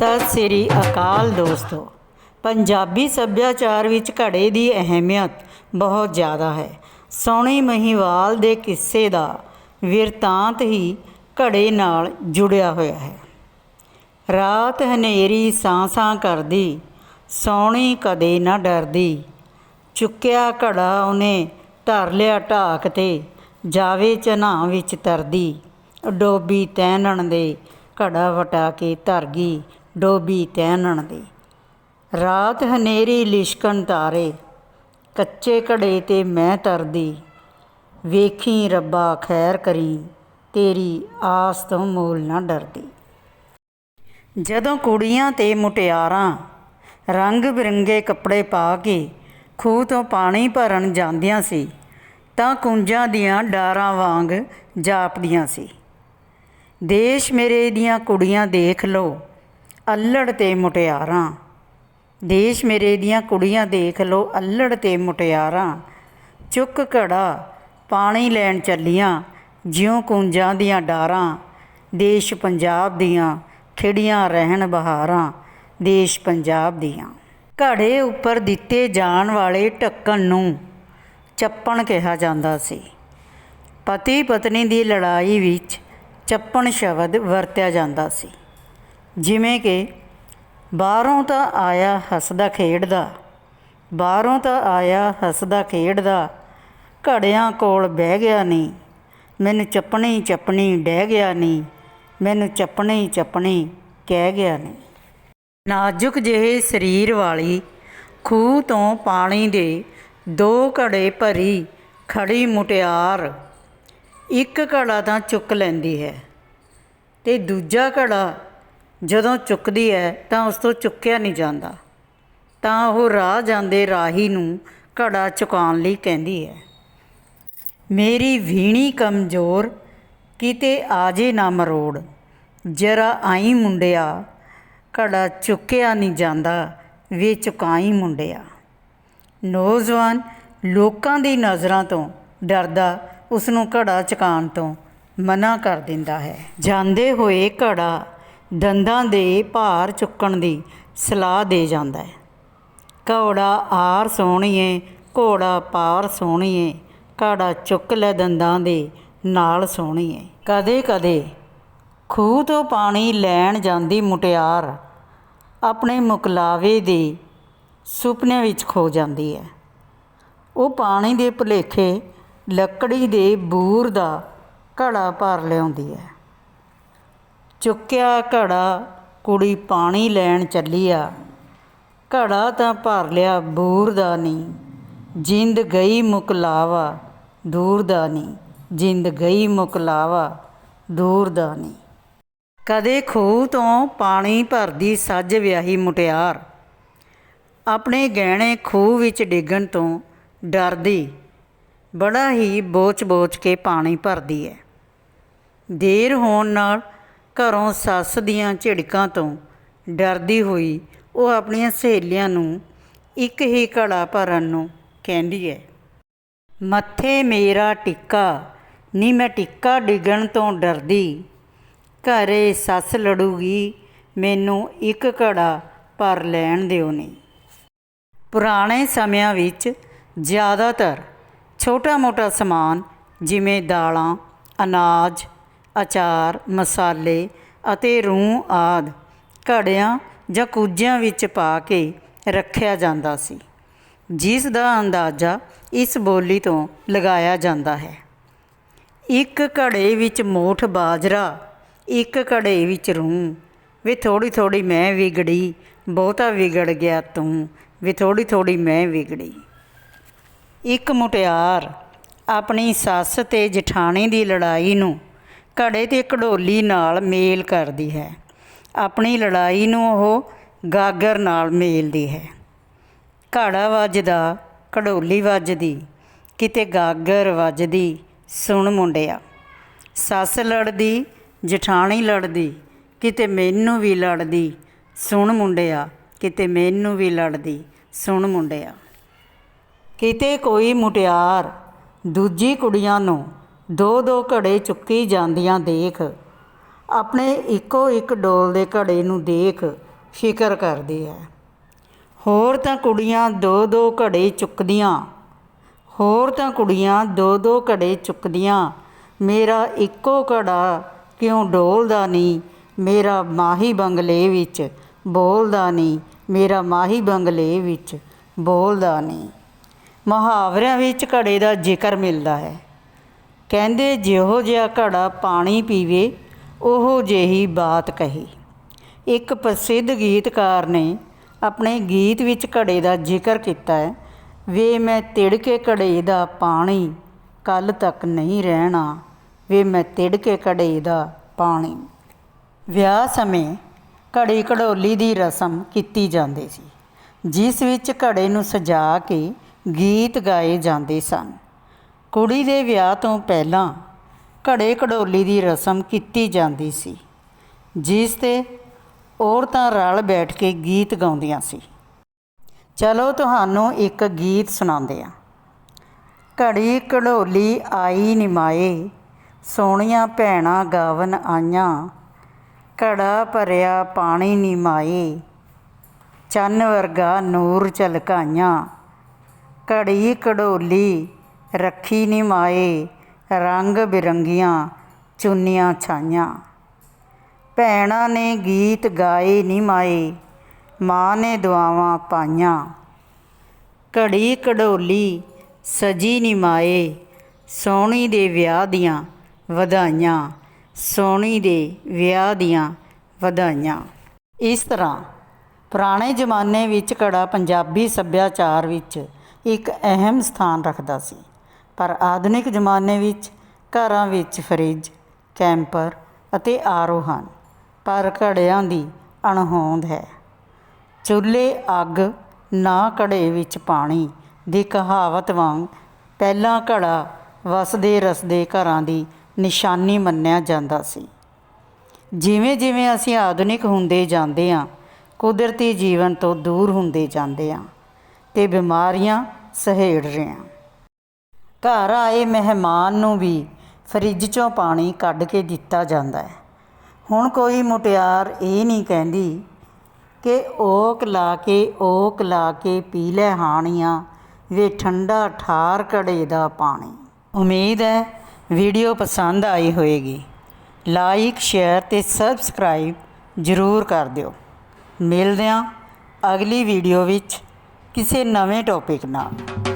ਸਤਿ ਸ੍ਰੀ ਅਕਾਲ ਦੋਸਤੋ। ਪੰਜਾਬੀ ਸੱਭਿਆਚਾਰ ਵਿੱਚ ਘੜੇ ਦੀ ਅਹਿਮੀਅਤ ਬਹੁਤ ਜ਼ਿਆਦਾ ਹੈ। ਸੋਹਣੀ ਮਹੀਵਾਲ ਦੇ ਕਿੱਸੇ ਦਾ ਵਿਰਤਾਂਤ ਹੀ ਘੜੇ ਨਾਲ ਜੁੜਿਆ ਹੋਇਆ ਹੈ। ਰਾਤ ਹਨੇਰੀ ਸਾਂ-ਸਾਂ ਕਰਦੀ, ਸੋਹਣੀ ਕਦੇ ਨਾ ਡਰਦੀ। ਚੁੱਕਿਆ ਘੜਾ ਉਹਨੇ ਧਰ ਲਿਆ ਢਾਕ ਤੇ, ਜਾਵੇ ਚਨਾ ਵਿੱਚ ਤਰਦੀ। ਡੋਬੀ ਤੈਨਣ ਦੇ ਘੜਾ ਵਟਾ ਕੇ ਧਰ ਗਈ। ਡੋਬੀ ਤੈਨਣ ਦੇ। ਰਾਤ ਹਨੇਰੀ ਲਿਸ਼ਕਣ ਤਾਰੇ, ਕੱਚੇ ਘੜੇ ਤੇ ਮੈਂ ਤਰਦੀ। ਵੇਖੀ ਰੱਬਾ ਖੈਰ ਕਰੀ, ਤੇਰੀ ਆਸ ਤੋਂ ਮੂਲ ਨਾ ਡਰਦੀ। ਜਦੋਂ ਕੁੜੀਆਂ ਤੇ ਮੁਟਿਆਰਾਂ ਰੰਗ ਬਿਰੰਗੇ ਕੱਪੜੇ ਪਾ ਕੇ ਖੂਹ ਤੋਂ ਪਾਣੀ ਭਰਨ ਜਾਂਦੀਆਂ ਸੀ, ਤਾਂ ਕੁੰਜਾਂ ਦੀਆਂ ਡਾਰਾਂ ਵਾਂਗ ਜਾਪਦੀਆਂ ਸੀ। ਦੇਸ਼ ਮੇਰੇ ਦੀਆਂ ਕੁੜੀਆਂ ਦੇਖ ਲੋ ਅਲੜ ਤੇ ਮੁਟਿਆਰਾਂ। ਦੇਸ਼ ਮੇਰੇ ਦੀਆਂ ਕੁੜੀਆਂ ਦੇਖ ਲੋ, ਅਲੜ ਤੇ ਮੁਟਿਆਰਾਂ। ਚੁੱਕ ਘੜਾ, ਪਾਣੀ ਲੈਣ ਚੱਲੀਆਂ, ਜਿਉਂ ਕੁੰਜਾਂ ਦੀਆਂ ਡਾਰਾਂ। ਦੇਸ਼ ਪੰਜਾਬ ਦੀਆਂ ਖਿੜੀਆਂ ਰਹਿਣ ਬਹਾਰਾਂ, ਦੇਸ਼ ਪੰਜਾਬ ਦੀਆਂ। ਘੜੇ ਉੱਪਰ ਦਿੱਤੇ ਜਾਣ ਵਾਲੇ ਢੱਕਣ ਨੂੰ ਚੱਪਣ ਕਿਹਾ ਜਾਂਦਾ ਸੀ। ਪਤੀ ਪਤਨੀ ਦੀ ਲੜਾਈ ਵਿੱਚ ਚੱਪਣ ਸ਼ਬਦ ਵਰਤਿਆ ਜਾਂਦਾ ਸੀ। ਜਿਵੇਂ ਕਿ ਬਾਹਰੋਂ ਤਾਂ ਆਇਆ ਹੱਸਦਾ ਖੇਡਦਾ, ਬਾਹਰੋਂ ਤਾਂ ਆਇਆ ਹੱਸਦਾ ਖੇਡਦਾ, ਘੜਿਆਂ ਕੋਲ ਬਹਿ ਗਿਆ ਨਹੀਂ, ਮੈਨੂੰ ਚੱਪਣੀ ਚੱਪਣੀ ਡਹਿ ਗਿਆ ਨਹੀਂ, ਮੈਨੂੰ ਚੱਪਣੀ ਚੱਪਣੀ ਕਹਿ ਗਿਆ ਨਹੀਂ। ਨਾਜ਼ੁਕ ਜਿਹੇ ਸਰੀਰ ਵਾਲੀ ਖੂਹ ਤੋਂ ਪਾਣੀ ਦੇ ਦੋ ਘੜੇ ਭਰੀ ਖੜੀ ਮੁਟਿਆਰ ਇੱਕ ਘੜਾ ਤਾਂ ਚੁੱਕ ਲੈਂਦੀ ਹੈ ਤੇ ਦੂਜਾ ਘੜਾ ਜਦੋਂ ਚੁੱਕਦੀ ਹੈ ਤਾਂ ਉਸ ਤੋਂ ਚੁੱਕਿਆ ਨਹੀਂ ਜਾਂਦਾ। ਤਾਂ ਉਹ ਰਾਹ ਜਾਂਦੇ ਰਾਹੀ ਨੂੰ ਘੜਾ ਚੁਕਾਉਣ ਲਈ ਕਹਿੰਦੀ ਹੈ ਮੇਰੀ ਵੀਣੀ ਕਮਜ਼ੋਰ, ਕਿਤੇ ਆਜੇ ਨਾ ਮਰੋੜ। ਜਰਾ ਆਈ ਮੁੰਡਿਆ, ਘੜਾ ਚੁੱਕਿਆ ਨਹੀਂ ਜਾਂਦਾ, ਵੇ ਚੁਕਾਈ ਮੁੰਡਿਆ। ਨੌਜਵਾਨ ਲੋਕਾਂ ਦੀ ਨਜ਼ਰਾਂ ਤੋਂ ਡਰਦਾ ਉਸ ਨੂੰ ਘੜਾ ਚੁਕਾਉਣ ਤੋਂ ਮਨਾ ਕਰ ਦਿੰਦਾ ਹੈ। ਜਾਂਦੇ ਹੋਏ ਘੜਾ ਦੰਦਾਂ ਦੇ ਭਾਰ ਚੁੱਕਣ ਦੀ ਸਲਾਹ ਦੇ ਜਾਂਦਾ ਹੈ। ਘੋੜਾ ਆਰ ਸੋਹਣੀਏ, ਘੋੜਾ ਪਾਰ ਸੋਹਣੀਏ, ਘੜਾ ਚੁੱਕ ਲੈ ਦੰਦਾਂ ਦੇ ਨਾਲ ਸੋਹਣੀਏ। ਕਦੇ ਕਦੇ ਖੂਹ ਤੋਂ ਪਾਣੀ ਲੈਣ ਜਾਂਦੀ ਮੁਟਿਆਰ ਆਪਣੇ ਮੁਕਲਾਵੇ ਦੇ ਸੁਪਨੇ ਵਿੱਚ ਖੋ ਜਾਂਦੀ ਹੈ। ਉਹ ਪਾਣੀ ਦੇ ਭੁਲੇਖੇ, ਲੱਕੜੀ ਦੇ ਬੂਰ ਦਾ ਘੜਾ ਭਰ ਲਿਆਉਂਦੀ ਹੈ। ਚੁੱਕਿਆ ਘੜਾ ਕੁੜੀ ਪਾਣੀ ਲੈਣ ਚੱਲੀ ਆ ਘੜਾ ਤਾਂ ਭਰ ਲਿਆ, ਬੂਰ ਦਾ ਨਹੀਂ। ਜਿੰਦ ਗਈ ਮੁਕਲਾਵਾ ਦੂਰ ਦਾ ਨਹੀਂ। ਜਿੰਦ ਗਈ ਮੁਕਲਾਵਾ ਦੂਰ ਦਾ ਨਹੀਂ। ਕਦੇ ਖੂਹ ਤੋਂ ਪਾਣੀ ਭਰਦੀ ਸੱਜ ਵਿਆਹੀ ਮੁਟਿਆਰ। ਆਪਣੇ ਗਹਿਣੇ ਖੂਹ ਵਿੱਚ ਡਿੱਗਣ ਤੋਂ ਡਰਦੀ। ਬੜਾ ਹੀ ਬੋਚ-ਬੋਚ ਕੇ ਪਾਣੀ ਭਰਦੀ ਹੈ ਦੇਰ ਹੋਣ ਨਾਲ ਘਰੋਂ ਸੱਸ ਦੀਆਂ ਝਿੜਕਾਂ ਤੋਂ ਡਰਦੀ ਹੋਈ ਉਹ ਆਪਣੀਆਂ ਸਹੇਲੀਆਂ ਨੂੰ ਇੱਕ ਹੀ ਘੜਾ ਭਰਨ ਨੂੰ ਕਹਿੰਦੀ ਹੈ। ਮੱਥੇ ਮੇਰਾ ਟਿੱਕਾ, ਨੀ ਮੈਂ ਟਿੱਕਾ ਡਿੱਗਣ ਤੋਂ ਡਰਦੀ। ਘਰੇ ਸੱਸ ਲੜੂਗੀ, ਮੈਨੂੰ ਇੱਕ ਘੜਾ ਭਰ ਲੈਣ ਦਿਓ ਨਹੀਂ ਪੁਰਾਣੇ ਸਮਿਆਂ ਵਿੱਚ ਜ਼ਿਆਦਾਤਰ ਛੋਟਾ-ਮੋਟਾ ਸਮਾਨ ਜਿਵੇਂ ਦਾਲਾਂ, ਅਨਾਜ ਅਚਾਰ, ਮਸਾਲੇ ਅਤੇ ਰੂੰ ਆਦਿ ਘੜਿਆਂ ਜਾਂ ਕੁੱਜਿਆਂ ਵਿੱਚ ਪਾ ਕੇ ਰੱਖਿਆ ਜਾਂਦਾ ਸੀ। ਜਿਸ ਦਾ ਅੰਦਾਜ਼ਾ ਇਸ ਬੋਲੀ ਤੋਂ ਲਗਾਇਆ ਜਾਂਦਾ ਹੈ। ਇੱਕ ਘੜੇ ਵਿੱਚ ਮੋਠ ਬਾਜਰਾ, ਇੱਕ ਘੜੇ ਵਿੱਚ ਰੂੰ। ਵੇ ਥੋੜੀ ਥੋੜੀ ਮੈਂ ਵਿਗੜੀ, ਬਹੁਤਾ ਵਿਗੜ ਗਿਆ ਤੂੰ। ਵੇ ਥੋੜੀ ਥੋੜੀ ਮੈਂ ਵਿਗੜੀ। ਇੱਕ ਮੁਟਿਆਰ ਆਪਣੀ ਸੱਸ ਤੇ ਜਠਾਣੀ ਦੀ ਲੜਾਈ ਨੂੰ ਘੜੇ ਤੇ ਘੜੋਲੀ ਨਾਲ ਮੇਲ ਕਰਦੀ ਹੈ। ਆਪਣੀ ਲੜਾਈ ਨੂੰ ਉਹ ਗਾਗਰ ਨਾਲ ਮੇਲਦੀ ਹੈ। ਘੜਾ ਵੱਜਦਾ ਘੜੋਲੀ ਵੱਜਦੀ, ਕਿਤੇ ਗਾਗਰ ਵੱਜਦੀ, ਸੁਣ ਮੁੰਡਿਆ। ਸੱਸ ਲੜਦੀ, ਜਠਾਣੀ ਲੜਦੀ, ਕਿਤੇ ਮੈਨੂੰ ਵੀ ਲੜਦੀ, ਸੁਣ ਮੁੰਡਿਆ, ਕਿਤੇ ਮੈਨੂੰ ਵੀ ਲੜਦੀ, ਸੁਣ ਮੁੰਡਿਆ। ਕਿਤੇ ਕੋਈ ਮੁਟਿਆਰ, ਦੂਜੀ ਕੁੜੀਆਂ ਨੂੰ ਦੋ ਦੋ ਘੜੇ ਚੁੱਕੀ ਜਾਂਦੀਆਂ ਦੇਖ। ਆਪਣੇ ਇੱਕੋ ਇੱਕ ਡੋਲ ਦੇ ਘੜੇ ਨੂੰ ਦੇਖ ਫਿਕਰ ਕਰਦੀ ਹੈ ਹੋਰ ਤਾਂ ਕੁੜੀਆਂ ਦੋ ਦੋ ਘੜੇ ਚੁੱਕਦੀਆਂ। ਹੋਰ ਤਾਂ ਕੁੜੀਆਂ ਦੋ ਦੋ ਘੜੇ ਚੁੱਕਦੀਆਂ। ਮੇਰਾ ਇੱਕੋ ਘੜਾ ਕਿਉਂ ਡੋਲਦਾ ਨਹੀਂ? ਮੇਰਾ ਮਾਹੀ ਬੰਗਲੇ ਵਿੱਚ ਬੋਲਦਾ ਨਹੀਂ। ਮੇਰਾ ਮਾਹੀ ਬੰਗਲੇ ਵਿੱਚ ਬੋਲਦਾ ਨਹੀਂ। ਮੁਹਾਵਰਿਆਂ ਵਿੱਚ ਘੜੇ ਦਾ ਜ਼ਿਕਰ ਮਿਲਦਾ ਹੈ। ਕਹਿੰਦੇ ਜਿਹੋ ਜਿਹਾ ਘੜਾ ਪਾਣੀ ਪੀਵੇ, ਉਹੋ ਜਿਹੀ ਬਾਤ ਕਹੀ। ਇੱਕ ਪ੍ਰਸਿੱਧ ਗੀਤਕਾਰ ਨੇ ਆਪਣੇ ਗੀਤ ਵਿੱਚ ਘੜੇ ਦਾ ਜ਼ਿਕਰ ਕੀਤਾ ਹੈ, ਵੇ ਮੈਂ ਤਿੜਕੇ ਘੜੇ ਦਾ ਪਾਣੀ, ਕੱਲ ਤੱਕ ਨਹੀਂ ਰਹਿਣਾ। ਵੇ ਮੈਂ ਤਿੜਕੇ ਘੜੇ ਦਾ ਪਾਣੀ। ਵਿਆਹ ਸਮੇਂ ਘੜੀ ਘੜੋਲੀ ਦੀ ਰਸਮ ਕੀਤੀ ਜਾਂਦੀ ਸੀ, ਜਿਸ ਵਿੱਚ ਘੜੇ ਨੂੰ ਸਜਾ ਕੇ ਗੀਤ ਗਾਏ ਜਾਂਦੇ ਸਨ। ਕੁੜੀ ਦੇ ਵਿਆਹ ਤੋਂ ਪਹਿਲਾਂ ਘੜੇ ਘੜੋਲੀ ਦੀ ਰਸਮ ਕੀਤੀ ਜਾਂਦੀ ਸੀ, ਜਿਸ ਤੇ ਔਰਤਾਂ ਰਲ ਬੈਠ ਕੇ ਗੀਤ ਗਾਉਂਦੀਆਂ ਸੀ। ਚਲੋ ਤੁਹਾਨੂੰ ਇੱਕ ਗੀਤ ਸੁਣਾਉਂਦੇ ਹਾਂ। ਘੜੀ ਘੜੋਲੀ ਆਈ ਨਿਮਾਏ ਸੋਹਣੀਆਂ ਭੈਣਾਂ ਗਾਵਨ ਆਈਆਂ, ਘੜਾ ਭਰਿਆ ਪਾਣੀ ਨਿਮਾਏ ਚੰਨ ਵਰਗਾ ਨੂਰ ਝਲਕਾਈਆਂ। ਘੜੀ ਘੜੋਲੀ ਰੱਖੀ ਨਿਮਾਏ ਰੰਗ ਬਿਰੰਗੀਆਂ ਚੁੰਨੀਆਂ ਛਾਈਆਂ। ਭੈਣਾਂ ਨੇ ਗੀਤ ਗਾਏ ਨਿਮਾਏ ਮਾਂ ਨੇ ਦੁਆਵਾਂ ਪਾਈਆਂ। ਘੜੀ ਘਡੋਲੀ ਸਜੀ ਨਿਮਾਏ ਸੋਹਣੀ ਦੇ ਵਿਆਹ ਦੀਆਂ ਵਧਾਈਆਂ, ਸੋਹਣੀ ਦੇ ਵਿਆਹ ਦੀਆਂ ਵਧਾਈਆਂ। ਇਸ ਤਰ੍ਹਾਂ ਪੁਰਾਣੇ ਜ਼ਮਾਨੇ ਵਿੱਚ ਘੜਾ ਪੰਜਾਬੀ ਸੱਭਿਆਚਾਰ ਵਿੱਚ ਇੱਕ ਅਹਿਮ ਸਥਾਨ ਰੱਖਦਾ ਸੀ। ਪਰ ਆਧੁਨਿਕ ਜ਼ਮਾਨੇ ਵਿੱਚ ਘਰਾਂ ਵਿੱਚ ਫਰਿੱਜ, ਕੈਂਪਰ ਅਤੇ ਆਰ ਓ ਹਨ ਪਰ ਘੜਿਆਂ ਦੀ ਅਣਹੋਂਦ ਹੈ। ਚੁੱਲ੍ਹੇ, ਅੱਗ, ਨਾ ਘੜੇ ਵਿੱਚ ਪਾਣੀ ਦੀ ਕਹਾਵਤ ਵਾਂਗ ਪਹਿਲਾਂ ਘੜਾ ਵਸਦੇ ਰਸਦੇ ਘਰਾਂ ਦੀ ਨਿਸ਼ਾਨੀ ਮੰਨਿਆ ਜਾਂਦਾ ਸੀ। ਜਿਵੇਂ ਜਿਵੇਂ ਅਸੀਂ ਆਧੁਨਿਕ ਹੁੰਦੇ ਜਾਂਦੇ ਹਾਂ ਕੁਦਰਤੀ ਜੀਵਨ ਤੋਂ ਦੂਰ ਹੁੰਦੇ ਜਾਂਦੇ ਹਾਂ ਤੇ ਬਿਮਾਰੀਆਂ ਸਹੇੜ ਰਹੇ ਹਾਂ ਘਰ ਆਏ ਮਹਿਮਾਨ ਨੂੰ ਵੀ ਫਰਿੱਜ ਚੋਂ ਪਾਣੀ ਕੱਢ ਕੇ ਦਿੱਤਾ ਜਾਂਦਾ ਹੈ। ਹੁਣ ਕੋਈ ਮੁਟਿਆਰ ਇਹ ਨਹੀਂ ਕਹਿੰਦੀ ਕਿ ਓਕ ਲਾ ਕੇ ਓਕ ਲਾ ਕੇ ਪੀ ਲੈ ਹਾਣੀਆਂ ਵੇ ਠੰਡਾ ਠਾਰ ਘੜੇ ਦਾ ਪਾਣੀ। ਉਮੀਦ ਹੈ ਵੀਡੀਓ ਪਸੰਦ ਆਈ ਹੋਵੇਗੀ ਲਾਈਕ, ਸ਼ੇਅਰ ਤੇ ਸਬਸਕ੍ਰਾਈਬ ਜ਼ਰੂਰ ਕਰ ਦਿਓ। ਮਿਲਦੇ ਹਾਂ ਅਗਲੀ ਵੀਡੀਓ ਵਿੱਚ ਕਿਸੇ ਨਵੇਂ ਟੌਪਿਕ ਨਾਲ।